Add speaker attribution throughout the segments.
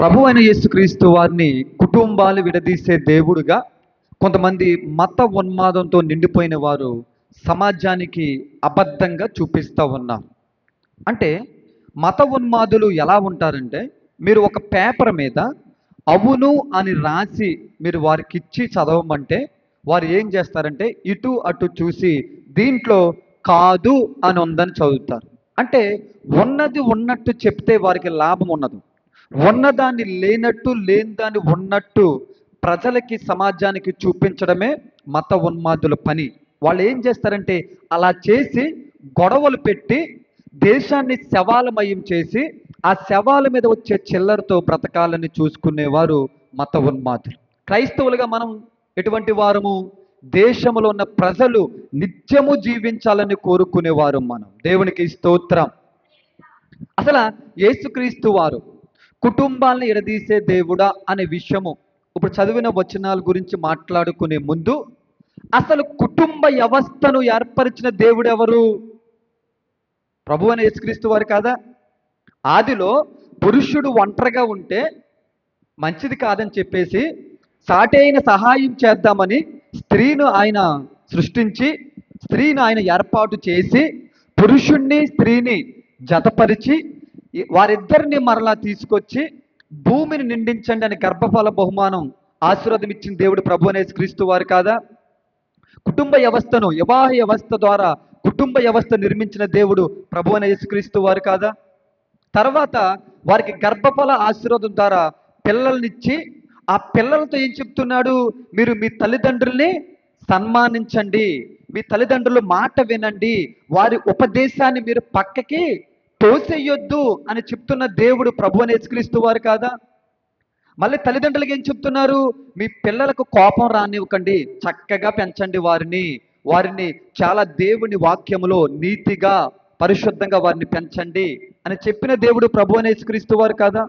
Speaker 1: ప్రభు అయిన యేసుక్రీస్తు వారిని కుటుంబాలు విడదీసే దేవుడుగా కొంతమంది మత ఉన్మాదంతో నిండిపోయిన వారు సమాజానికి అబద్ధంగా చూపిస్తూ ఉన్నారు. అంటే మత ఉన్మాదులు ఎలా ఉంటారంటే మీరు ఒక పేపర్ మీద అవును అని రాసి మీరు వారికి ఇచ్చి చదవమంటే వారు ఏం చేస్తారంటే ఇటు అటు చూసి దీంట్లో కాదు అని ఉందని చదువుతారు. అంటే ఉన్నది ఉన్నట్టు చెప్తే వారికి లాభం ఉన్నది ఉన్నదాన్ని లేనట్టు లేని దాన్ని ఉన్నట్టు ప్రజలకి సమాజానికి చూపించడమే మత ఉన్మాదుల పని. వాళ్ళు ఏం చేస్తారంటే అలా చేసి గొడవలు పెట్టి దేశాన్ని శవాలమయం చేసి ఆ శవాల మీద వచ్చే చిల్లరతో బ్రతకాలని చూసుకునేవారు మత ఉన్మాదులు. క్రైస్తవులుగా మనం ఎటువంటి వారము? దేశంలో ఉన్న ప్రజలు నిత్యము జీవించాలని కోరుకునేవారు మనం. దేవునికి స్తోత్రం. అసలు యేసుక్రీస్తు వారు కుటుంబాలను ఎడదీసే దేవుడా అనే విషయము ఇప్పుడు చదివిన వచనాల గురించి మాట్లాడుకునే ముందు అసలు కుటుంబ వ్యవస్థను ఏర్పరిచిన దేవుడు ఎవరు ప్రభు అని యేసుక్రీస్తు వారు కాదా? ఆదిలో పురుషుడు ఒంటరిగా ఉంటే మంచిది కాదని చెప్పేసి సాటైన సహాయం చేద్దామని స్త్రీను ఆయన సృష్టించి స్త్రీని ఆయన ఏర్పాటు చేసి పురుషుణ్ణి స్త్రీని జతపరిచి వారిద్దరిని మరలా తీసుకొచ్చి భూమిని నిండించండి అని గర్భఫల బహుమానం ఆశీర్వాదం ఇచ్చిన దేవుడు ప్రభు అనే క్రీస్తు వారు కాదా? కుటుంబ వ్యవస్థను వివాహ వ్యవస్థ ద్వారా కుటుంబ వ్యవస్థ నిర్మించిన దేవుడు ప్రభు అనే యేసుక్రీస్తు వారు కాదా? తర్వాత వారికి గర్భఫల ఆశీర్వాదం ద్వారా పిల్లల్నిచ్చి ఆ పిల్లలతో ఏం చెప్తున్నాడు? మీరు మీ తల్లిదండ్రుల్ని సన్మానించండి. మీ తల్లిదండ్రులు మాట వినండి. వారి ఉపదేశాన్ని మీరు పక్కకి తోసేయొద్దు అని చెప్తున్న దేవుడు ప్రభు అని యేసుక్రీస్తు వారు కాదా? మళ్ళీ తల్లిదండ్రులకు ఏం చెప్తున్నారు? మీ పిల్లలకు కోపం రానివ్వకండి చక్కగా పెంచండి వారిని. వారిని చాలా దేవుని వాక్యములో నీతిగా పరిశుద్ధంగా వారిని పెంచండి అని చెప్పిన దేవుడు ప్రభు అని యేసుక్రీస్తు వారు కాదా?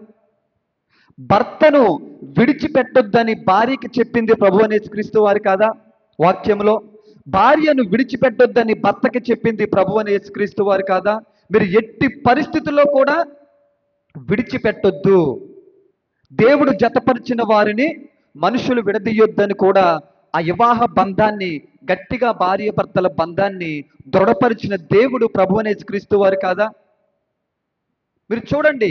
Speaker 1: భర్తను విడిచిపెట్టొద్దని భార్యకి చెప్పింది ప్రభు అని యేసుక్రీస్తు వారు కాదా? వాక్యంలో భార్యను విడిచిపెట్టొద్దని భర్తకి చెప్పింది ప్రభు అని యేసుక్రీస్తు వారు కాదా? మీరు ఎట్టి పరిస్థితుల్లో కూడా విడిచిపెట్టొద్దు. దేవుడు జతపరిచిన వారిని మనుషులు విడదీయొద్దని కూడా ఆ వివాహ బంధాన్ని గట్టిగా భార్య భర్తల బంధాన్ని దృఢపరిచిన దేవుడు ప్రభు అనే క్రీస్తు వారు కాదా? మీరు చూడండి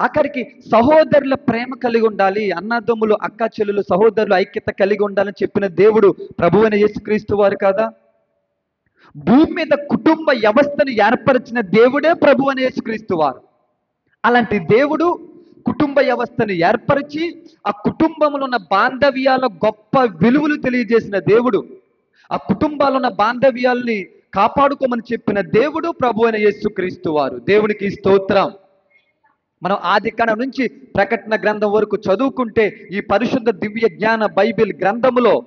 Speaker 1: అక్కడికి సహోదరుల ప్రేమ కలిగి ఉండాలి అన్నదమ్ములు అక్క చెల్లెలు సహోదరులు ఐక్యత కలిగి ఉండాలని చెప్పిన దేవుడు ప్రభు అని యేసుక్రీస్తు వారు కాదా? భూమి మీద కుటుంబ వ్యవస్థను ఏర్పరిచిన దేవుడే ప్రభు అనే క్రీస్తువారు అలాంటి దేవుడు కుటుంబ వ్యవస్థను ఏర్పరిచి ఆ కుటుంబంలో ఉన్న బాంధవ్యాల గొప్ప విలువలు తెలియజేసిన దేవుడు ఆ కుటుంబాలు ఉన్న బాంధవ్యాల్ని కాపాడుకోమని చెప్పిన దేవుడు ప్రభు అయిన యేసుక్రీస్తు వారు. దేవునికి స్తోత్రం. మనం ఆది నుంచి ప్రకటన గ్రంథం వరకు చదువుకుంటే ఈ పరిశుద్ధ దివ్య జ్ఞాన బైబిల్ గ్రంథములో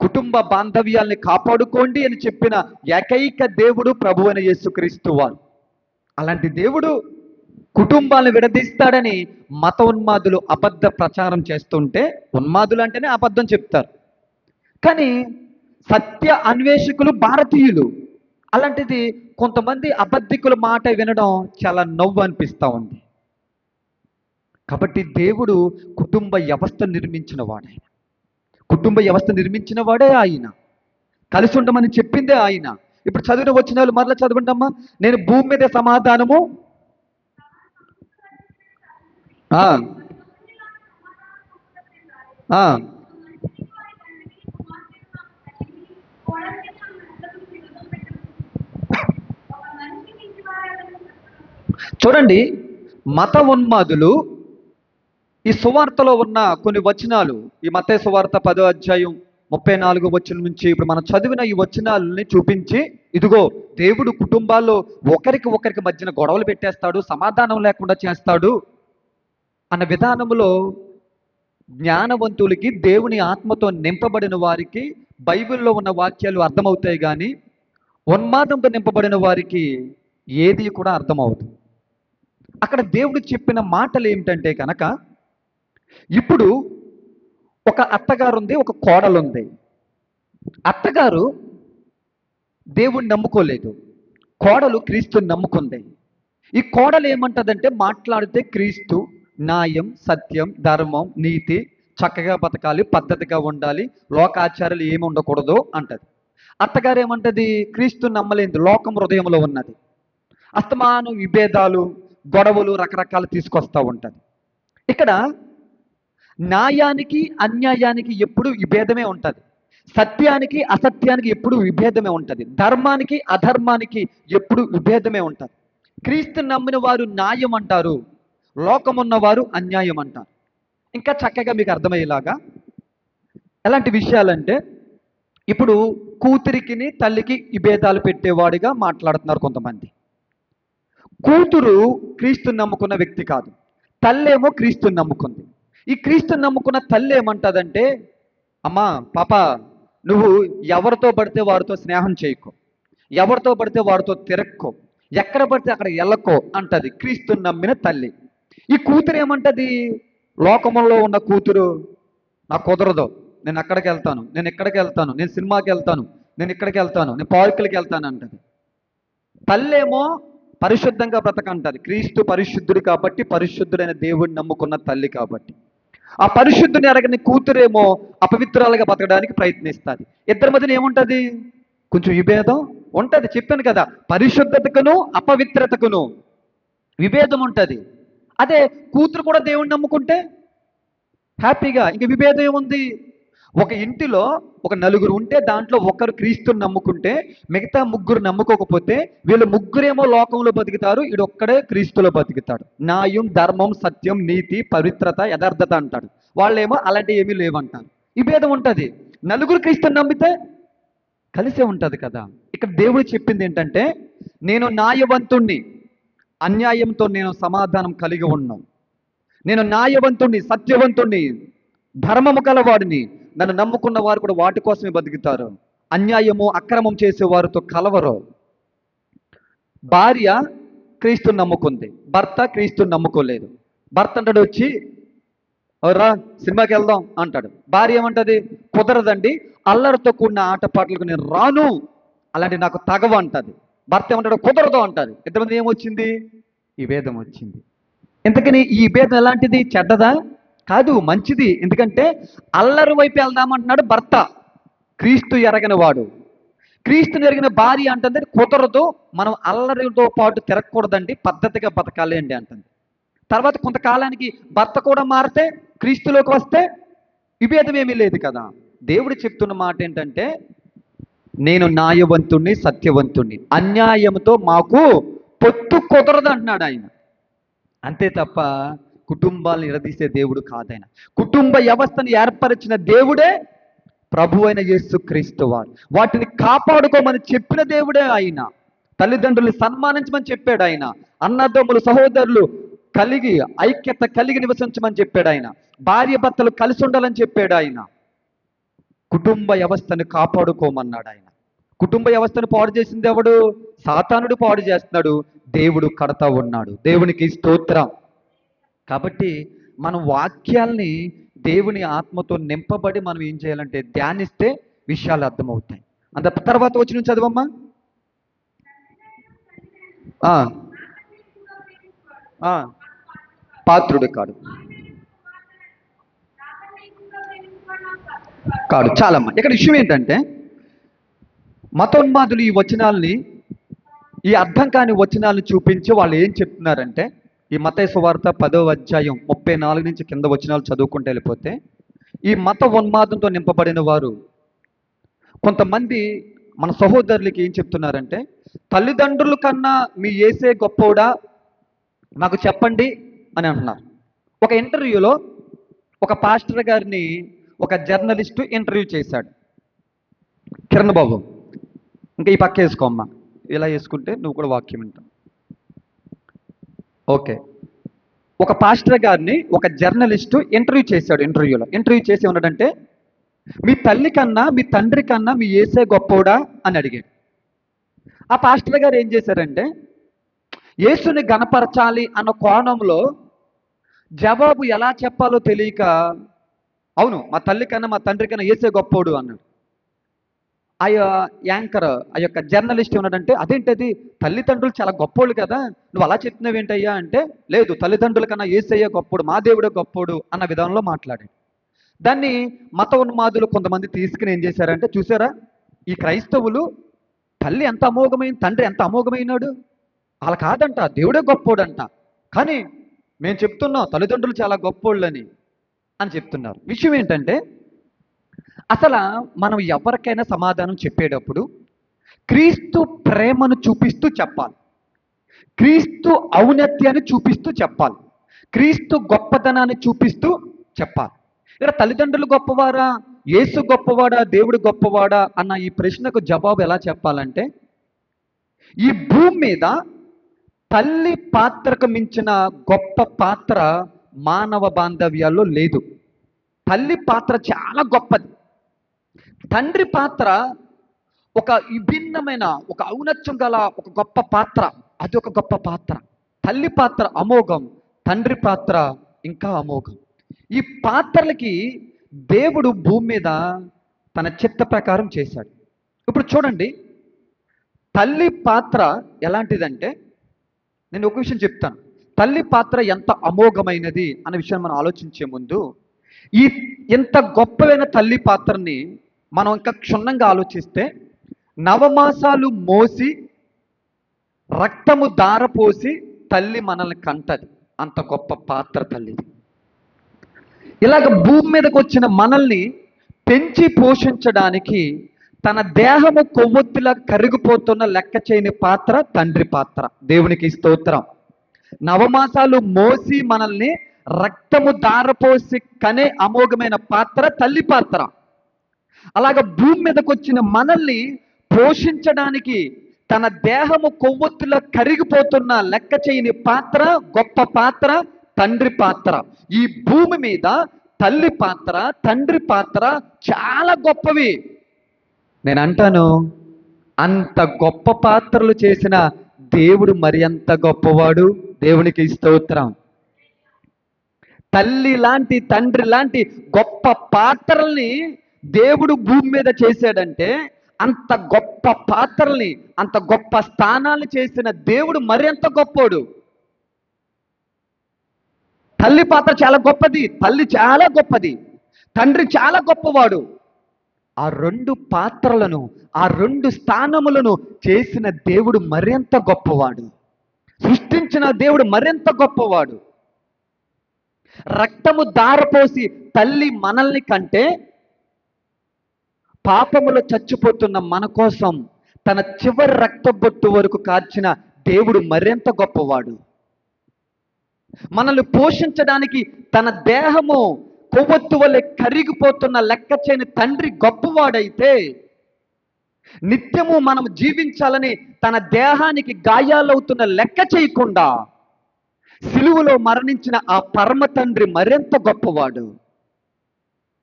Speaker 1: కుటుంబ బాంధవ్యాల్ని కాపాడుకోండి అని చెప్పిన ఏకైక దేవుడు ప్రభు అని యేసుక్రీస్తు వారు. అలాంటి దేవుడు కుటుంబాలను విడదీస్తాడని మత ఉన్మాదులు అబద్ధ ప్రచారం చేస్తుంటే ఉన్మాదులు అంటేనే అబద్ధం చెప్తారు. కానీ సత్య అన్వేషకులు భారతీయులు అలాంటిది కొంతమంది అబద్ధికుల మాట వినడం చాలా నవ్వు అనిపిస్తూ ఉంది. కాబట్టి దేవుడు కుటుంబ వ్యవస్థ నిర్మించిన వాడే కుటుంబ వ్యవస్థ నిర్మించిన వాడే ఆయన. కలిసి ఉండమని చెప్పిందే ఆయన. ఇప్పుడు చదివిన వచ్చిన వాళ్ళు మరలా చదవండమ్మా. నేను భూమి మీద సమాధానము. చూడండి మత ఉన్మాదులు ఈ సువార్తలో ఉన్న కొన్ని వచనాలు ఈ మతే సువార్త పదో అధ్యాయం ముప్పై నాలుగు వచనం నుంచి ఇప్పుడు మనం చదివిన ఈ వచనాలని చూపించి ఇదిగో దేవుడు కుటుంబాల్లో ఒకరికి ఒకరికి మధ్యన గొడవలు పెట్టేస్తాడు సమాధానం లేకుండా చేస్తాడు అన్న విధానంలో జ్ఞానవంతులకి దేవుని ఆత్మతో నింపబడిన వారికి బైబిల్లో ఉన్న వాక్యాలు అర్థమవుతాయి కానీ ఉన్మాదంతో నింపబడిన వారికి ఏది కూడా అర్థమవుతుంది అక్కడ దేవుడు చెప్పిన మాటలు ఏమిటంటే కనుక ఇప్పుడు ఒక అత్తగారు ఉంది ఒక కోడలు ఉంది అత్తగారు దేవుణ్ణి నమ్ముకోలేదు. కోడలు క్రీస్తుని నమ్ముకుంది. ఈ కోడలు ఏమంటదంటే మాట్లాడితే క్రీస్తు న్యాయం సత్యం ధర్మం నీతి చక్కగా బతకాలి పద్ధతిగా ఉండాలి లోకాచారాలు ఏమి ఉండకూడదు అంటది. అత్తగారు ఏమంటది? క్రీస్తు నమ్మలేదు లోకం హృదయంలో ఉన్నది. అస్తమానం విభేదాలు గొడవలు రకరకాలు తీసుకొస్తూ ఉంటుంది. ఇక్కడ న్యాయానికి అన్యాయానికి ఎప్పుడు విభేదమే ఉంటుంది. సత్యానికి అసత్యానికి ఎప్పుడు విభేదమే ఉంటుంది. ధర్మానికి అధర్మానికి ఎప్పుడు విభేదమే ఉంటుంది. క్రీస్తు నమ్మిన వారు న్యాయం అంటారు. లోకమున్న వారు అన్యాయం అంటారు. ఇంకా చక్కగా మీకు అర్థమయ్యేలాగా ఎలాంటి విషయాలంటే ఇప్పుడు కూతురికిని తల్లికి విభేదాలు పెట్టేవాడిగా మాట్లాడుతున్నారు కొంతమంది. కూతురు క్రీస్తు నమ్ముకున్న వ్యక్తి కాదు. తల్లేమో క్రీస్తుని నమ్ముకుంది. ఈ క్రీస్తుని నమ్ముకున్న తల్లి ఏమంటుందంటే అమ్మా పాప నువ్వు ఎవరితో పడితే వారితో స్నేహం చేయకో. ఎవరితో పడితే వారితో తిరక్కో. ఎక్కడ పడితే అక్కడ ఎల్లకో అంటది క్రీస్తుని నమ్మిన తల్లి. ఈ కూతురు ఏమంటది? లోకంలో ఉన్న కూతురు నాకు కుదరదు. నేను అక్కడికి వెళ్తాను? నేను ఇక్కడికి వెళ్తాను? నేను సినిమాకి వెళ్తాను? నేను ఇక్కడికి వెళ్తాను? నేను పార్కులకి వెళ్తాను అంటది. తల్లేమో పరిశుద్ధంగా బ్రతకంటది. క్రీస్తు పరిశుద్ధుడు కాబట్టి పరిశుద్ధుడైన దేవుడిని నమ్ముకున్న తల్లి కాబట్టి. ఆ పరిశుద్ధుని అరగని కూతురేమో అపవిత్రాలుగా బతకడానికి ప్రయత్నిస్తుంది. ఇద్దరి మధ్యన ఏముంటుంది? కొంచెం విభేదం ఉంటుంది చెప్పాను కదా. పరిశుద్ధతకును అపవిత్రతకును విభేదం ఉంటుంది అదే కూతురు కూడా దేవుణ్ణి నమ్ముకుంటే హ్యాపీగా. ఇంక విభేదం ఏముంది? ఒక ఇంటిలో ఒక నలుగురు ఉంటే దాంట్లో ఒకరు క్రీస్తుని నమ్ముకుంటే మిగతా ముగ్గురు నమ్ముకోకపోతే వీళ్ళు ముగ్గురేమో లోకంలో బతుకుతారు ఈడు ఒక్కడే క్రీస్తులో బతుకుతాడు. న్యాయం ధర్మం సత్యం నీతి పవిత్రత యథార్థత అంటాడు. వాళ్ళేమో అలాంటి ఏమీ లేవంటారు. ఈ భేదం ఉంటుంది. నలుగురు క్రీస్తుని నమ్మితే కలిసే ఉంటుంది కదా. ఇక్కడ దేవుడు చెప్పింది ఏంటంటే నేను న్యాయవంతుణ్ణి అన్యాయంతో నేను సమాధానం కలిగి ఉన్నాను. నేను న్యాయవంతుణ్ణి సత్యవంతుణ్ణి ధర్మము కలవాడిని నన్ను నమ్ముకున్న వారు కూడా వాటి కోసమే బతుకుతారు. అన్యాయము అక్రమం చేసే వారితో కలవరు. భార్య క్రీస్తుని నమ్ముకుంది. భర్త క్రీస్తుని నమ్ముకోలేదు. భర్త అంటాడు వచ్చి రా సినిమాకి వెళ్దాం అంటాడు. భార్య ఏమంటది? కుదరదండి అల్లరితో కూడిన ఆటపాటలకు నేను రాను. అలాంటి నాకు తగవ అంటది. భర్త ఏమంటాడు? కుదరదు అంటారు. ఇద్దరు ఏమొచ్చింది? ఈ భేదం వచ్చింది. ఇంతకని ఈ భేదం ఎలాంటిది? చెడ్డదా? కాదు మంచిది. ఎందుకంటే అల్లరి వైపు వెళ్దామంటున్నాడు భర్త. క్రీస్తు ఎరగని వాడు. క్రీస్తుని ఎరిగిన భార్య అంటుంది కుదరదు మనం అల్లరితో పాటు తిరగకూడదండి పద్ధతిగా బతకాలి అండి అంటుంది. తర్వాత కొంతకాలానికి భర్త కూడా మారితే క్రీస్తులోకి వస్తే విభేదం ఏమీ లేదు కదా. దేవుడు చెప్తున్న మాట ఏంటంటే నేను న్యాయవంతుణ్ణి సత్యవంతుణ్ణి. అన్యాయంతో మాకు పొత్తు కుదరదు అంటున్నాడు ఆయన. అంతే తప్ప కుటుంబాలను నిలదీసే దేవుడు కాదైన. కుటుంబ వ్యవస్థను ఏర్పరిచిన దేవుడే ప్రభు అయిన యేసు క్రీస్తు వారు. వాటిని కాపాడుకోమని చెప్పిన దేవుడే ఆయన. తల్లిదండ్రులు సన్మానించమని చెప్పాడు ఆయన. అన్నదమ్ములు సహోదరులు కలిగి ఐక్యత కలిగి నివసించమని చెప్పాడు ఆయన. భార్య భర్తలు కలిసి ఉండాలని చెప్పాడు ఆయన. కుటుంబ వ్యవస్థను కాపాడుకోమన్నాడు ఆయన. కుటుంబ వ్యవస్థను పాడు చేసింది ఎవడు? సాతానుడు పాడు చేస్తున్నాడు. దేవుడు కడతా ఉన్నాడు. దేవునికి స్తోత్రం. కాబట్టి మనం వాక్యాల్ని దేవుని ఆత్మతో నింపబడి మనం ఏం చేయాలంటే ధ్యానిస్తే విషయాలు అర్థమవుతాయి. అంత తర్వాత వచ్చిన చదవమ్మా. పాత్రుడు కాడు. కాడు. చాలమ్మా. ఇక్కడ విషయం ఏంటంటే మతోన్మాదులు ఈ వచనాల్ని ఈ అర్థం కాని వచనాలను చూపించి వాళ్ళు ఏం చెప్తున్నారంటే ఈ మత సువార్త పదో అధ్యాయం ముప్పై నాలుగు నుంచి కింద వచ్చినాలు చదువుకుంటూ వెళ్ళిపోతే ఈ మత ఉన్మాదంతో నింపబడిన వారు కొంతమంది మన సహోదరులకి ఏం చెప్తున్నారంటే తల్లిదండ్రుల కన్నా మీ ఏసే గొప్పవుడా నాకు చెప్పండి అని అంటున్నారు. ఒక ఇంటర్వ్యూలో ఒక పాస్టర్ గారిని ఒక జర్నలిస్టు ఇంటర్వ్యూ చేశాడు. కిరణ్ బాబు ఇంకా ఈ పక్క వేసుకోమ్మా ఇలా వేసుకుంటే నువ్వు కూడా వాక్యం వింటావు. ఓకే. ఒక పాస్టర్ గారిని ఒక జర్నలిస్టు ఇంటర్వ్యూ చేశాడు ఇంటర్వ్యూలో. ఇంటర్వ్యూ చేసి ఉన్నాడంటే మీ తల్లి కన్నా మీ తండ్రి కన్నా మీ ఏసే గొప్పోడా? అని అడిగాడు. ఆ పాస్టర్ గారు ఏం చేశారంటే యేసుని గణపరచాలి అన్న కోణంలో జవాబు ఎలా చెప్పాలో తెలియక అవును మా తల్లి కన్నా మా తండ్రి కన్నా ఏసే గొప్పోడు అన్నాడు. ఆ యాంకర్ ఆ యొక్క జర్నలిస్ట్ ఏమన్నాడంటే అదేంటది? తల్లిదండ్రులు చాలా గొప్పోళ్ళు కదా. నువ్వు అలా చెప్తున్నావు ఏంటయ్యా అంటే లేదు తల్లిదండ్రుల కన్నా ఏసయ్య గొప్పోడు మా దేవుడే గొప్పోడు అన్న విధానంలో మాట్లాడాడు. దాన్ని మత ఉన్మాదులు కొంతమంది తీసుకుని ఏం చేశారంటే చూసారా? ఈ క్రైస్తవులు తల్లి ఎంత అమోఘమైన తండ్రి ఎంత అమోఘమైనాడు? వాళ్ళ కాదంట దేవుడే గొప్పోడంట. కానీ మేము చెప్తున్నాం తల్లిదండ్రులు చాలా గొప్పోళ్ళని అని చెప్తున్నారు. విషయం ఏంటంటే అసలు మనం ఎవరికైనా సమాధానం చెప్పేటప్పుడు క్రీస్తు ప్రేమను చూపిస్తూ చెప్పాలి. క్రీస్తు ఔన్నత్యాన్ని చూపిస్తూ చెప్పాలి. క్రీస్తు గొప్పతనాన్ని చూపిస్తూ చెప్పాలి. ఇక్కడ తల్లిదండ్రులు గొప్పవారా? యేసు గొప్పవాడా? దేవుడు గొప్పవాడా? అన్న ఈ ప్రశ్నకు జవాబు ఎలా చెప్పాలంటే ఈ భూమి మీద తల్లి పాత్రకు మించిన గొప్ప పాత్ర మానవ బాంధవ్యాల్లో లేదు. తల్లి పాత్ర చాలా గొప్పది. తండ్రి పాత్ర ఒక విభిన్నమైన ఒక ఔన్నత్యం గల ఒక గొప్ప పాత్ర. అది ఒక గొప్ప పాత్ర. తల్లి పాత్ర అమోఘం తండ్రి పాత్ర ఇంకా అమోఘం. ఈ పాత్రలకి దేవుడు భూమి మీద తన చిత్త ప్రకారం చేశాడు. ఇప్పుడు చూడండి తల్లి పాత్ర ఎలాంటిదంటే నేను ఒక విషయం చెప్తాను. తల్లి పాత్ర ఎంత అమోఘమైనది అనే విషయం మనం ఆలోచించే ముందు ఈ ఇంత గొప్పవైన తల్లి పాత్రని మనం ఇంకా క్షుణ్ణంగా ఆలోచిస్తే నవమాసాలు మోసి రక్తము దారపోసి తల్లి మనల్ని కంటది. అంత గొప్ప పాత్ర తల్లిది ఇలాగ భూమి మీదకి వచ్చిన మనల్ని పెంచి పోషించడానికి తన దేహము కొవ్వొత్తిలా కరిగిపోతున్న లెక్క చేయని పాత్ర తండ్రి పాత్ర. దేవునికి స్తోత్రం. నవమాసాలు మోసి మనల్ని రక్తము దారపోసి కనే అమోఘమైన పాత్ర తల్లి పాత్ర. అలాగ భూమి మీదకి వచ్చిన మనల్ని పోషించడానికి తన దేహము కొవ్వొత్తులో కరిగిపోతున్న లెక్క చేయని పాత్ర గొప్ప పాత్ర తండ్రి పాత్ర. ఈ భూమి మీద తల్లి పాత్ర తండ్రి పాత్ర చాలా గొప్పవి. నేను అంటాను అంత గొప్ప పాత్రలు చేసిన దేవుడు మరి అంత గొప్పవాడు? దేవునికి స్తోత్రం. తల్లి లాంటి తండ్రి లాంటి గొప్ప పాత్రల్ని దేవుడు భూమి మీద చేశాడంటే అంత గొప్ప పాత్రల్ని అంత గొప్ప స్థానాలు చేసిన దేవుడు మరింత గొప్పోడు? తల్లి పాత్ర చాలా గొప్పది తల్లి చాలా గొప్పది తండ్రి చాలా గొప్పవాడు. ఆ రెండు పాత్రలను ఆ రెండు స్థానములను చేసిన దేవుడు మరింత గొప్పవాడు? సృష్టించిన దేవుడు మరింత గొప్పవాడు? రక్తము దారపోసి తల్లి మనల్ని కంటే పాపములో చచ్చిపోతున్న మన కోసం తన చివరి రక్తబొట్టు వరకు కార్చిన దేవుడు మరింత గొప్పవాడు. మనల్ని పోషించడానికి తన దేహము కొవ్వొత్తు వలె కరిగిపోతున్న లెక్క చేయని తండ్రి గొప్పవాడైతే నిత్యము మనం జీవించాలని తన దేహానికి గాయాలవుతున్న లెక్క చేయకుండా సిలువలో మరణించిన ఆ పరమ తండ్రి మరింత గొప్పవాడు.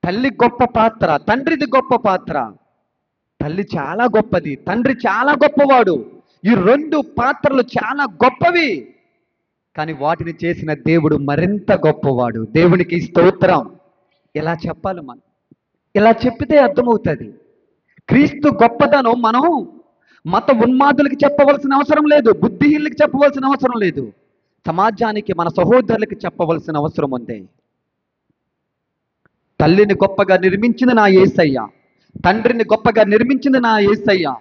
Speaker 1: తల్లి గొప్ప పాత్ర తండ్రిది గొప్ప పాత్ర. తల్లి చాలా గొప్పది తండ్రి చాలా గొప్పవాడు. ఈ రెండు పాత్రలు చాలా గొప్పవి. కానీ వాటిని చేసిన దేవుడు మరింత గొప్పవాడు. దేవునికి స్తోత్రం. ఇలా చెప్పాలి మనం? ఇలా చెప్పితే అర్థమవుతుంది. క్రీస్తు గొప్పతనం మనం మత ఉన్మాదులకి చెప్పవలసిన అవసరం లేదు బుద్ధిహీనులకి చెప్పవలసిన అవసరం లేదు. సమాజానికి మన సహోదరులకి చెప్పవలసిన అవసరం ఉంది తల్లిని గొప్పగా నిర్మించింది నా ఏసయ్య తండ్రిని గొప్పగా నిర్మించింది నా ఏసయ్య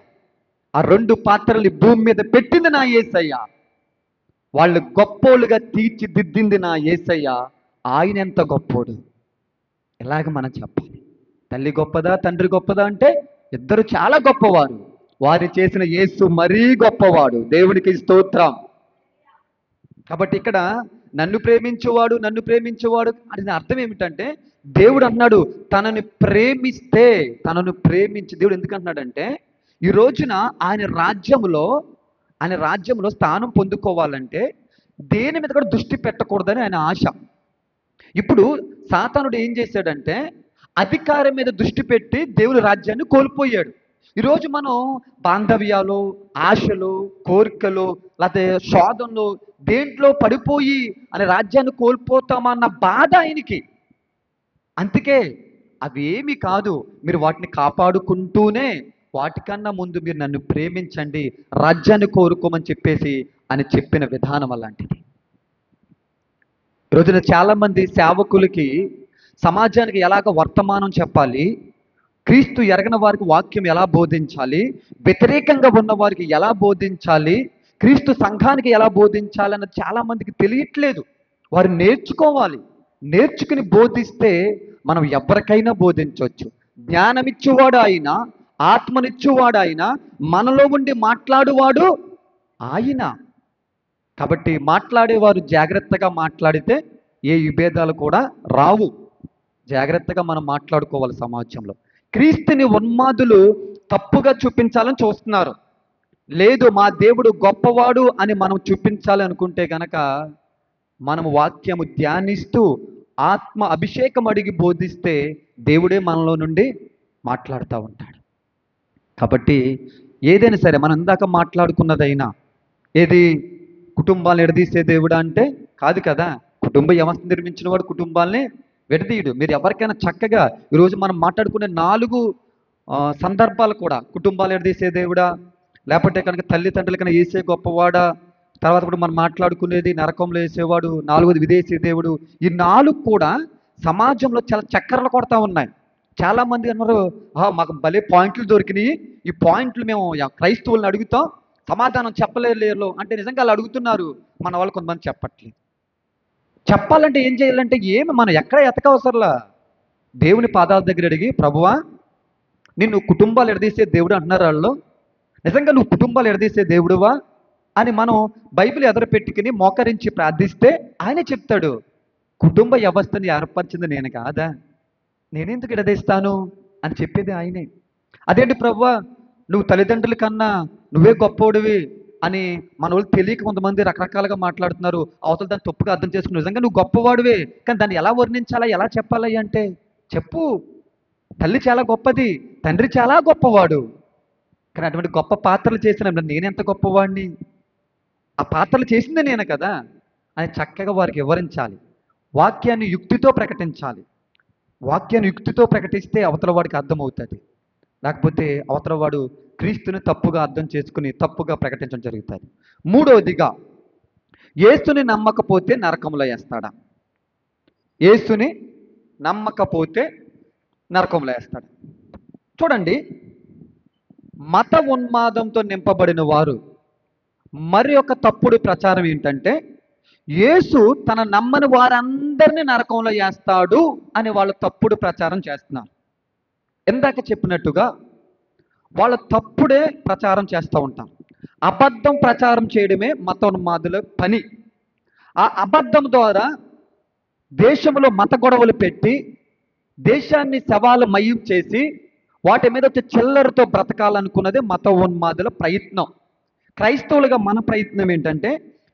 Speaker 1: ఆ రెండు పాత్రల్ని భూమి మీద పెట్టింది నా ఏసయ్య. వాళ్ళు గొప్పోలుగా తీర్చిదిద్దింది నా ఏసయ్య. ఆయన ఎంత గొప్పోడు? ఎలాగ మనం చెప్పాలి? తల్లి గొప్పదా తండ్రి గొప్పదా అంటే ఇద్దరు చాలా గొప్పవారు. వారు చేసిన యేసు మరీ గొప్పవాడు. దేవునికి స్తోత్రం. కాబట్టి ఇక్కడ నన్ను ప్రేమించేవాడు నన్ను ప్రేమించేవాడు అని అర్థం ఏమిటంటే దేవుడు అన్నాడు తనని ప్రేమిస్తే తనను ప్రేమించి దేవుడు ఎందుకు అంటున్నాడంటే ఈ రోజున ఆయన రాజ్యములో ఆయన రాజ్యంలో స్థానం పొందుకోవాలంటే దేని మీద కూడా దృష్టి పెట్టకూడదని ఆయన ఆశ. ఇప్పుడు సాతానుడు ఏం చేశాడంటే అధికారం మీద దృష్టి పెట్టి దేవుని రాజ్యాన్ని కోల్పోయాడు. ఈరోజు మనం బాంధవ్యాలు ఆశలు కోరికలు లేకపోతే శోధనలు దేంట్లో పడిపోయి అనే రాజ్యాన్ని కోల్పోతామన్న బాధ ఆయనకి. అందుకే అవేమి కాదు. మీరు వాటిని కాపాడుకుంటూనే వాటికన్నా ముందు మీరు నన్ను ప్రేమించండి రాజ్యాన్ని కోరుకోమని చెప్పేసి అని చెప్పిన విధానం అలాంటిది. రోజున చాలామంది సేవకులకి సమాజానికి ఎలాగ వర్తమానం చెప్పాలి క్రీస్తు ఎరగిన వారికి వాక్యం ఎలా బోధించాలి వ్యతిరేకంగా ఉన్న వారికి ఎలా బోధించాలి క్రీస్తు సంఘానికి ఎలా బోధించాలి అన్నది చాలా మందికి తెలియట్లేదు. వారు నేర్చుకోవాలి. నేర్చుకుని బోధిస్తే మనం ఎవరికైనా బోధించవచ్చు. జ్ఞానమిచ్చేవాడు ఆయన ఆత్మనిచ్చేవాడు ఆయన మనలో ఉండి మాట్లాడువాడు ఆయన. కాబట్టి మాట్లాడేవారు జాగ్రత్తగా మాట్లాడితే ఏ విభేదాలు కూడా రావు. జాగ్రత్తగా మనం మాట్లాడుకోవాలి సమాజంలో. క్రీస్తుని ఉన్మాదులు తప్పుగా చూపించాలని చూస్తున్నారు. లేదు మా దేవుడు గొప్పవాడు అని మనం చూపించాలి అనుకుంటే గనక మనం వాక్యము ధ్యానిస్తూ ఆత్మ అభిషేకం అడిగి బోధిస్తే దేవుడే మనలో నుండి మాట్లాడుతూ ఉంటాడు. కాబట్టి ఏదైనా సరే మనం ఇందాక మాట్లాడుకున్నదైనా ఏది కుటుంబాలను ఎడదీసే దేవుడా అంటే కాదు కదా. కుటుంబ వ్యవస్థ నిర్మించిన వాడు కుటుంబాల్ని విడదీయుడు. మీరు ఎవరికైనా చక్కగా ఈరోజు మనం మాట్లాడుకునే నాలుగు సందర్భాలు కూడా కుటుంబాలు ఎడదీసే దేవుడా లేకపోతే కనుక తల్లిదండ్రుల కన్నా ఏసే గొప్పవాడా తర్వాత కూడా మనం మాట్లాడుకునేది నరకంలో వేసేవాడు నాలుగోది విదేశీ దేవుడు. ఈ నాలుగు కూడా సమాజంలో చాలా చక్కర్లు కొడతా ఉన్నాయి. చాలా మంది అన్నారు మాకు భలే పాయింట్లు దొరికినాయి. ఈ పాయింట్లు మేము క్రైస్తవులను అడుగుతాం. సమాధానం చెప్పలేరు అంటే నిజంగా వాళ్ళు అడుగుతున్నారు. మన వాళ్ళు కొంతమంది చెప్పట్లేదు. చెప్పాలంటే ఏం చేయాలంటే ఏమి మనం ఎక్కడ ఎతకవసరలా? దేవుని పాదాల దగ్గర అడిగి ప్రభువా నిన్ను కుటుంబాలు ఎడదీసే దేవుడు అంటున్నారు వాళ్ళు. నిజంగా నువ్వు కుటుంబాలు ఎడదీసే దేవుడువా? అని మనం బైబిల్ ఎదురుపెట్టుకుని మోకరించి ప్రార్థిస్తే ఆయన చెప్తాడు కుటుంబ వ్యవస్థని ఏర్పరిచింది నేను కాదా? నేనెందుకు ఎడదీస్తాను అని చెప్పేది ఆయనే. అదేంటి ప్రవ్వా? నువ్వు తల్లిదండ్రుల కన్నా నువ్వే గొప్పోడివి అని మన వాళ్ళు తెలియక కొంతమంది రకరకాలుగా మాట్లాడుతున్నారు. అవతల దాన్ని తప్పుగా అర్థం చేసుకుని నిజంగా నువ్వు గొప్పవాడివే కానీ దాన్ని ఎలా వర్ణించాలా ఎలా చెప్పాలి అంటే చెప్పు. తల్లి చాలా గొప్పది తండ్రి చాలా గొప్పవాడు. కానీ అటువంటి గొప్ప పాత్రలు చేసిన నేనెంత గొప్పవాడిని? ఆ పాత్రలు చేసిందే నేను కదా అని చక్కగా వారికి వివరించాలి. వాక్యాన్ని యుక్తితో ప్రకటించాలి. వాక్యాన్ని యుక్తితో ప్రకటిస్తే అవతల వాడికి అర్థమవుతుంది. లేకపోతే అవతల వాడు క్రీస్తుని తప్పుగా అర్థం చేసుకుని తప్పుగా ప్రకటించడం జరుగుతుంది. మూడవదిగా ఏసుని నమ్మకపోతే నరకంలో వేస్తాడా? ఏసుని నమ్మకపోతే నరకంలో వేస్తాడు? చూడండి మత ఉన్మాదంతో నింపబడిన వారు మరి ఒక తప్పుడు ప్రచారం ఏంటంటే యేసు తన నమ్మని వారందరినీ నరకంలో వేస్తాడు అని వాళ్ళు తప్పుడు ప్రచారం చేస్తున్నారు. ఇందాక చెప్పినట్టుగా వాళ్ళు తప్పుడే ప్రచారం చేస్తూ ఉంటారు. అబద్ధం ప్రచారం చేయడమే మతోన్మాదుల పని. ఆ అబద్ధం ద్వారా దేశంలో మత గొడవలు పెట్టి దేశాన్ని సవాలు మయం చేసి వాటి మీద వచ్చే చిల్లరతో బ్రతకాలనుకున్నదే మత ఉన్మాదుల ప్రయత్నం. క్రైస్తవులుగా మన ప్రయత్నం ఏంటంటే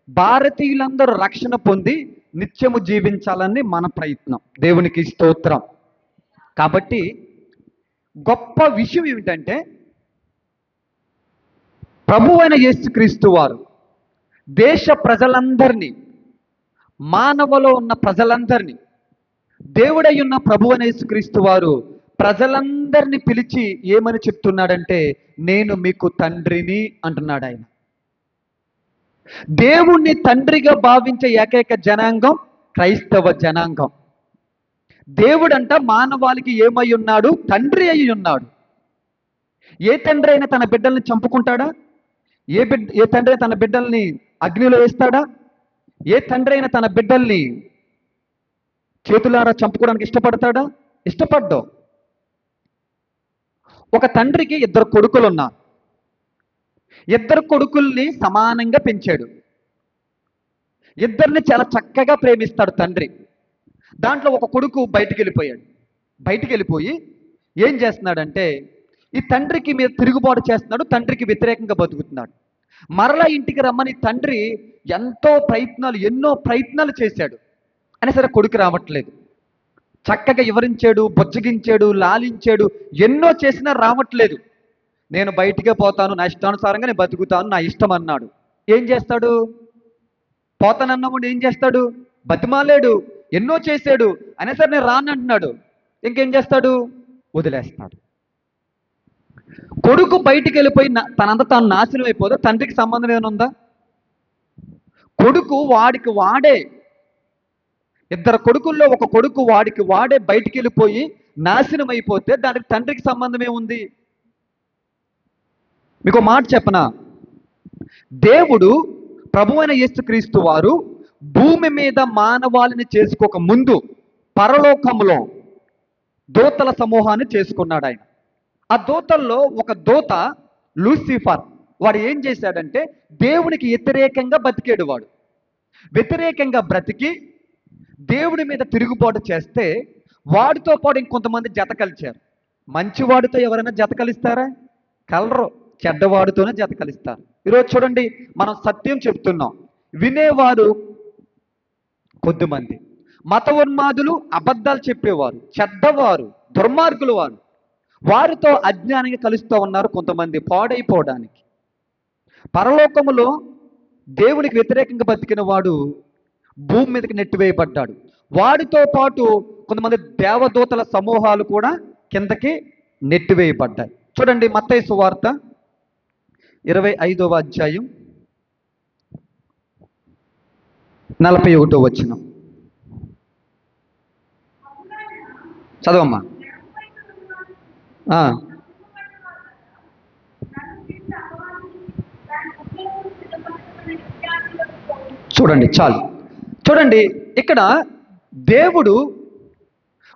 Speaker 1: భారతీయులందరూ రక్షణ పొంది నిత్యము జీవించాలని మన ప్రయత్నం. దేవునికి స్తోత్రం. కాబట్టి గొప్ప విషయం ఏమిటంటే ప్రభు అయిన యేసుక్రీస్తు వారు దేశ ప్రజలందరినీ మానవలో ఉన్న ప్రజలందరినీ దేవుడై ఉన్న ప్రభు అయిన యేసుక్రీస్తు వారు ప్రజలందరినీ పిలిచి ఏమని చెప్తున్నాడంటే నేను మీకు తండ్రిని అంటున్నాడు ఆయన దేవుణ్ణి తండ్రిగా భావించే ఏకైక జనాంగం క్రైస్తవ జనాంగం. దేవుడంట మానవాళికి ఏమై ఉన్నాడు? తండ్రి అయి ఉన్నాడు. ఏ తండ్రి అయినా తన బిడ్డల్ని చంపుకుంటాడా? ఏ బిడ్డ ఏ తండ్రి తన బిడ్డల్ని అగ్నిలో వేస్తాడా? ఏ తండ్రి అయినా తన బిడ్డల్ని చేతులారా చంపుకోవడానికి ఇష్టపడతాడా? ఇష్టపడ్డావు ఒక తండ్రికి ఇద్దరు కొడుకులు ఉన్నారు ఇద్దరు కొడుకుల్ని సమానంగా పెంచాడు. ఇద్దరిని చాలా చక్కగా ప్రేమిస్తాడు తండ్రి. దాంట్లో ఒక కొడుకు బయటికి వెళ్ళిపోయాడు బయటికి వెళ్ళిపోయి ఏం చేస్తున్నాడంటే ఈ తండ్రికి మీద తిరుగుబాటు చేస్తున్నాడు తండ్రికి వ్యతిరేకంగా బతుకుతున్నాడు. మరలా ఇంటికి రమ్మని తండ్రి ఎంతో ప్రయత్నాలు ఎన్నో ప్రయత్నాలు చేశాడు. అయినా సరే కొడుకు రావట్లేదు. చక్కగా వివరించాడు బుజ్జగించాడు లాలించాడు ఎన్నో చేసినా రావట్లేదు. నేను బయటికే పోతాను నా ఇష్టానుసారంగా నేను బతుకుతాను నా ఇష్టం అన్నాడు. ఏం చేస్తాడు? పోతానన్నప్పుడు ఏం చేస్తాడు? బతిమాలేడు ఎన్నో చేశాడు అయినా సరే నేను రానంటున్నాడు ఇంకేం చేస్తాడు? వదిలేస్తాడు. కొడుకు బయటికి వెళ్ళిపోయి తనంతా తాను నాశనం అయిపోతే తండ్రికి సంబంధం ఏమైనా ఉందా? కొడుకు వాడికి వాడే. ఇద్దరు కొడుకుల్లో ఒక కొడుకు వాడికి వాడే బయటికి వెళ్ళిపోయి నాశనం అయిపోతే దానికి తండ్రికి సంబంధం ఏముంది? మీకు మాట చెప్పనా? దేవుడు ప్రభువైన యేసుక్రీస్తు వారు భూమి మీద మానవాళిని చేసుకోక ముందు పరలోకంలో దూతల సమూహాన్ని చేసుకున్నాడు ఆయన. ఆ దూతల్లో ఒక దూత లూసిఫర్. వాడు ఏం చేశాడంటే దేవునికి వ్యతిరేకంగా బతికేడు వాడు. వ్యతిరేకంగా బ్రతికి దేవుడి మీద తిరుగుబాటు చేస్తే వాడితో పాటు ఇంకొంతమంది జత కలిచారు మంచివాడితో ఎవరైనా జత కలిస్తారా? కలరు. చెడ్డవాడితోనే జత కలిస్తారు ఈరోజు చూడండి మనం సత్యం చెప్తున్నాం వినేవారు కొద్దిమంది. మత ఉన్మాదులు అబద్ధాలు చెప్పేవారు. చెడ్డవారు దుర్మార్గులు వారు. వారితో అజ్ఞానంగా కలుస్తూ ఉన్నారు కొంతమంది పాడైపోవడానికి. పరలోకములో దేవునికి వ్యతిరేకంగా బతికిన వాడు భూమి మీదకి నెట్టివేయబడ్డాడు. వాడితో పాటు కొంతమంది దేవదూతల సమూహాలు కూడా కిందకి నెట్టివేయబడ్డాయి. చూడండి మత్తయి సువార్త ఇరవై ఐదవ అధ్యాయం నలభై ఒకటో వచ్చిన చదవమ్మా. చూడండి చాలు. చూడండి ఇక్కడ దేవుడు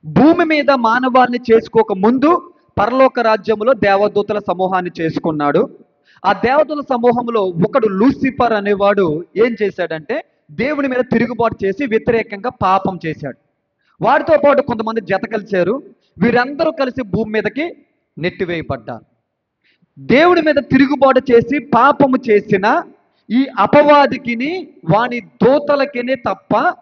Speaker 1: భూమి మీద మానవాన్ని చేసుకోక ముందు పరలోక రాజ్యములో దేవదూతల సమూహాన్ని చేసుకున్నాడు. ఆ దేవతల సమూహంలో ఒకడు లూసిఫర్ అనేవాడు ఏం చేశాడంటే దేవుని మీద తిరుగుబాటు చేసి వ్యతిరేకంగా పాపం చేశాడు. వాడితో పాటు కొంతమంది జత కలిశారు. వీరందరూ కలిసి భూమి మీదకి నెట్టివేయబడ్డారు. దేవుడి మీద తిరుగుబాటు చేసి పాపము చేసిన ఈ అపవాదికిని వాని దూతలకినే తప్ప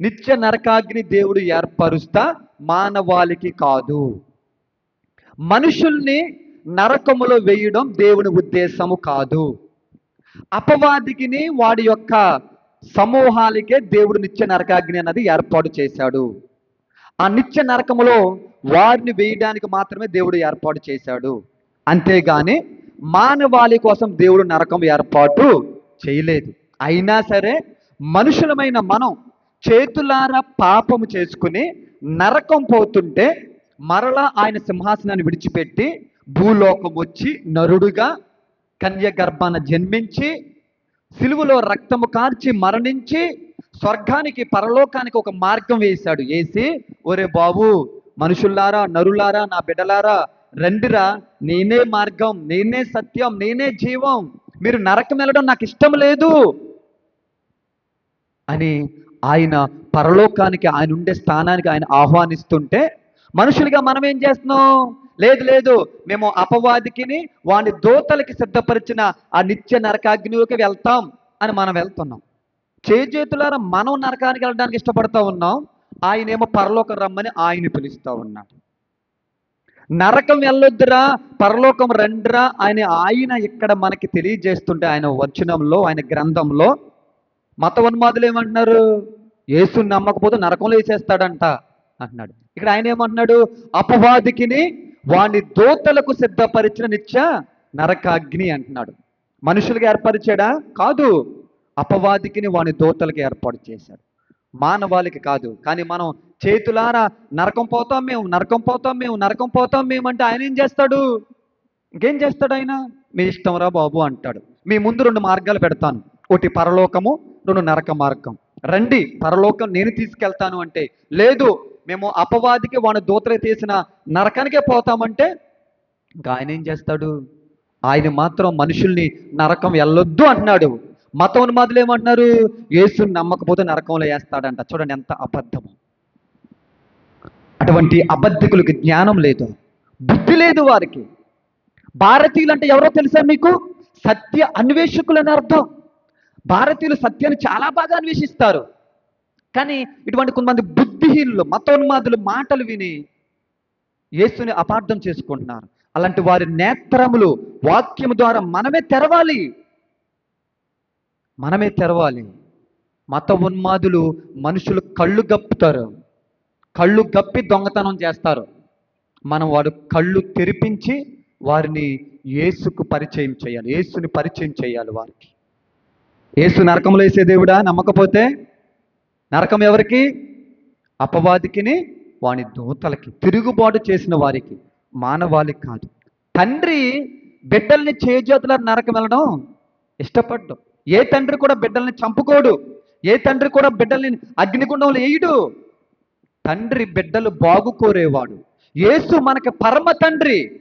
Speaker 1: నిత్య నరకాగ్ని దేవుడు ఏర్పరుస్తా మానవాళికి కాదు. మనుషుల్ని నరకములో వేయడం దేవుని ఉద్దేశము కాదు. అపవాదికిని వాడి యొక్క సమూహాలకే దేవుడు నిత్య నరకాగ్ని అన్నది ఏర్పాటు చేశాడు. ఆ నిత్య నరకములో వారిని వేయడానికి మాత్రమే దేవుడు ఏర్పాటు చేశాడు. అంతేగాని మానవాళి కోసం దేవుడు నరకం ఏర్పాటు చేయలేదు. అయినా సరే మనుషులమైన మనం చేతులారా పాపము చేసుకుని నరకం పోతుంటే మరలా ఆయన సింహాసనాన్ని విడిచిపెట్టి భూలోకం వచ్చి నరుడుగా కన్య గర్భాన జన్మించి సిలువలో రక్తము కార్చి మరణించి స్వర్గానికి పరలోకానికి ఒక మార్గం వేశాడు. వేసి ఒరే బాబు మనుషుల్లారా నరులారా నా బిడ్డలారా రండిరా నేనే మార్గం నేనే సత్యం నేనే జీవం. మీరు నరకం వెళ్ళడం నాకు ఇష్టం లేదు అని ఆయన పరలోకానికి ఆయన ఉండే స్థానానికి ఆయన ఆహ్వానిస్తుంటే మనుషులుగా మనం ఏం చేస్తున్నాం? లేదు లేదు. మేము అపవాదికిని వాని దోతలకి సిద్ధపరిచిన ఆ నిత్య నరకాగ్నిలోకి వెళ్తాం అని మనం వెళ్తున్నాం. చేజేతులారా మనం నరకానికి వెళ్ళడానికి ఇష్టపడతా ఉన్నాం. ఆయనేమో పరలోకం రమ్మని ఆయన పిలుస్తూ ఉన్నాడు. నరకం వెళ్ళొద్దురా పరలోకం రండిరా ఆయన ఆయన ఇక్కడ మనకి తెలియజేస్తుంటే ఆయన వచనంలో ఆయన గ్రంథంలో మత ఉన్మాదులు ఏమంటున్నారు? యేసుని నమ్మకపోతే నరకంలో వేసేస్తాడంట అంటున్నాడు. ఇక్కడ ఆయన ఏమంటున్నాడు? అపవాదికిని వాని దోతలకు సిద్ధపరిచిన నిత్య నరకాగ్ని అంటున్నాడు. మనుషులకు ఏర్పరిచాడా? కాదు. అపవాదికిని వాని దోతలకు ఏర్పాటు చేశాడు. మానవాళికి కాదు. కానీ మనం చేతులారా నరకం పోతాం మేము నరకం పోతాం మేము నరకం పోతాం మేము అంటే ఆయన ఏం చేస్తాడు? ఇంకేం చేస్తాడు ఆయన? మీ ఇష్టం రా బాబు అంటాడు. మీ ముందు రెండు మార్గాలు పెడతాను. ఒకటి పరలోకము రెండు నరక మార్గం. రండి. పరలోకం నేను తీసుకెళ్తాను అంటే లేదు. మేము అపవాదికి వాడు దూతలు తీసిన నరకానికే పోతామంటే ఇంకా ఆయన ఏం చేస్తాడు? ఆయన మాత్రం మనుషుల్ని నరకం వెళ్ళొద్దు అంటున్నాడు. మత ఉన్మాదులు ఏమంటున్నారు? యేసుని నమ్మకపోతే నరకంలో వేస్తాడంట. చూడండి ఎంత అబద్ధము. అటువంటి అబద్ధికులకి జ్ఞానం లేదు. బుద్ధి లేదు వారికి. భారతీయులు అంటే ఎవరో తెలుసా మీకు? సత్య అన్వేషకులు అని అర్థం. భారతీయులు సత్యాన్ని చాలా బాగా అన్వేషిస్తారు. కానీ ఇటువంటి కొంతమంది బుద్ధిహీనులు మతోన్మాదులు మాటలు విని యేసుని అపార్థం చేసుకుంటున్నారు. అలాంటి వారి నేత్రములు వాక్యము ద్వారా మనమే తెరవాలి. మనమే తెరవాలి. మత ఉన్మాదులు మనుషులు కళ్ళు గప్పుతారు కళ్ళు గప్పి దొంగతనం చేస్తారు. మనం వాడు కళ్ళు తెరిపించి వారిని యేసుకు పరిచయం చేయాలి. యేసుని పరిచయం చేయాలి వారికి. యేసు నరకంలో వేసే దేవుడా? నమ్మకపోతే నరకం ఎవరికి? అపవాదికిని వాని దూతలకి తిరుగుబాటు చేసిన వారికి మానవాళికి కాదు. తండ్రి బిడ్డల్ని చేజేతుల నరకం వెళ్ళడం ఇష్టపడ్డం. ఏ తండ్రి కూడా బిడ్డల్ని చంపుకోడు. ఏ తండ్రి కూడా బిడ్డల్ని అగ్నిగుండంలో వేయడు తండ్రి బిడ్డలు బాగు కోరేవాడు యేసు మనకి పరమ తండ్రి.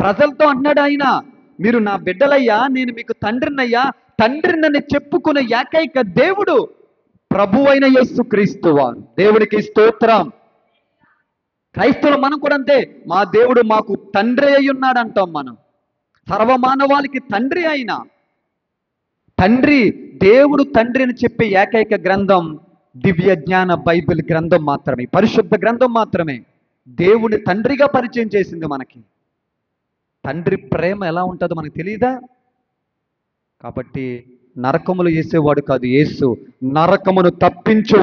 Speaker 1: ప్రజలతో అన్నాడు ఆయన మీరు నా బిడ్డలయ్యా నేను మీకు తండ్రినయ్యా. తండ్రినని చెప్పుకునే ఏకైక దేవుడు. ప్రభు అయిన యేసు క్రీస్తు వారు. దేవుడికి స్తోత్రం. క్రైస్తవులు మనం కూడా అంతే. మా దేవుడు మాకు తండ్రి అయి ఉన్నాడు అంటాం మనం సర్వమానవాళికి తండ్రి అయిన. తండ్రి దేవుడు తండ్రి అని చెప్పే ఏకైక గ్రంథం దివ్య జ్ఞాన బైబిల్ గ్రంథం మాత్రమే. పరిశుద్ధ గ్రంథం మాత్రమే. దేవుని తండ్రిగా పరిచయం చేసింది మనకి. తండ్రి ప్రేమ ఎలా ఉంటుందో మనకు తెలియదా కాబట్టి నరకములు వేసేవాడు కాదు. యేసు నరకమును తప్పించు